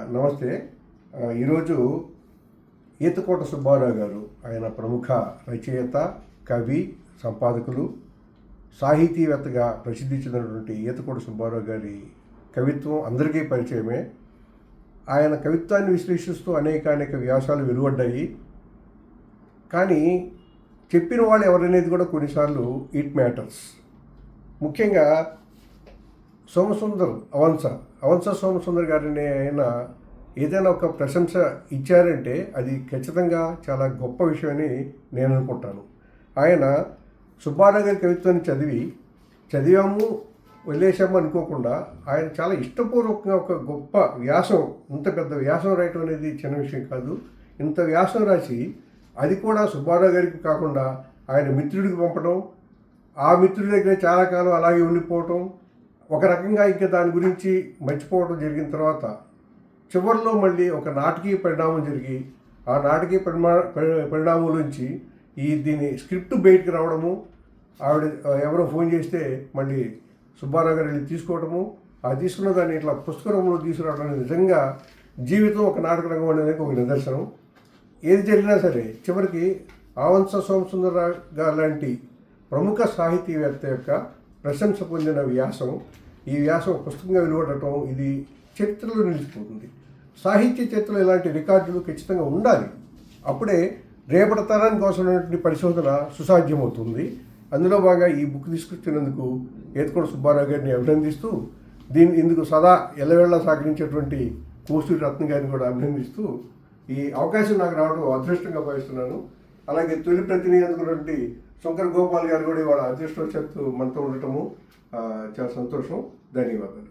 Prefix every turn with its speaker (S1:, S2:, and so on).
S1: నమస్తే. ఈరోజు ఈతకోట సుబ్బారావు గారు ఆయన ప్రముఖ రచయిత కవి సంపాదకులు సాహితీవేత్తగా ప్రసిద్ధి చెందినటువంటి ఈతకోట సుబ్బారావు గారి కవిత్వం అందరికీ పరిచయమే. ఆయన కవిత్వాన్ని విశ్లేషిస్తూ అనేక అనేక వ్యాసాలు వెలువడ్డాయి. కానీ చెప్పిన వాళ్ళు ఎవరనేది కూడా కొన్నిసార్లు ఇట్ మ్యాటర్స్. ముఖ్యంగా సోమసుందర్ అవంస అవంస సోమసుందర్ గారిని ఆయన ఏదైనా ఒక ప్రశంస ఇచ్చారంటే అది ఖచ్చితంగా చాలా గొప్ప విషయమని నేను అనుకుంటాను. ఆయన సుబ్బారావు గారి కవిత్వాన్ని చదివి చదివాము వదిలేసాము అనుకోకుండా ఆయన చాలా ఇష్టపూర్వకంగా ఒక గొప్ప వ్యాసం ఇంత పెద్ద వ్యాసం రాయటం అనేది చిన్న విషయం కాదు. ఇంత వ్యాసం రాసి అది కూడా సుబ్బారావు గారికి కాకుండా ఆయన మిత్రుడికి పంపడం ఆ మిత్రుడి దగ్గర చాలా కాలం అలాగే ఉండిపోవటం ఒక రకంగా ఇంకా దాని గురించి మర్చిపోవడం జరిగిన తర్వాత చివరిలో మళ్ళీ ఒక నాటకీయ పరిణామం జరిగి ఆ నాటకీయ పరిమా పరి- పరిణామం నుంచి ఈ దీని స్క్రిప్ట్ బయటకు రావడము ఆవిడ ఎవరో ఫోన్ చేస్తే మళ్ళీ సుబ్బారావు గారు వెళ్ళి తీసుకోవడము ఆ తీసుకున్న దాన్ని ఇట్లా పుస్తకంలో తీసుకురావడం అనేది నిజంగా జీవితం ఒక నాటక రంగం అనేది ఒక నిదర్శనం. ఏది జరిగినా సరే చివరికి ఆవంస సోమసుందర గారు లాంటి ప్రముఖ సాహితీవేత్త యొక్క ప్రశంస పొందిన వ్యాసం ఈ వ్యాసం పుస్తకంగా వెలువడటం ఇది చరిత్రలో నిలిచిపోతుంది. సాహిత్య చరిత్రలో ఇలాంటి రికార్డులు ఖచ్చితంగా ఉండాలి. అప్పుడే రేపటి తరానికి అవసరమైనటువంటి పరిశోధన సుసాధ్యమవుతుంది. అందులో బాగా ఈ బుక్ తీసుకొచ్చినందుకు ఏతుకోట సుబ్బారావు గారిని అభినందిస్తూ దీన్ని ఇందుకు సదా ఎల్లవేళ సహకరించేటువంటి కోసూరి రత్న గారిని కూడా అభినందిస్తూ ఈ అవకాశం నాకు రావడం అదృష్టంగా భావిస్తున్నాను. అలాగే తొలి ప్రతినిధి శంకర్ గోపాల్ గారు కూడా ఇవాళ అదృష్టవశత్తు మనతో ఉండటము చాలా సంతోషం. ధన్యవాదాలు.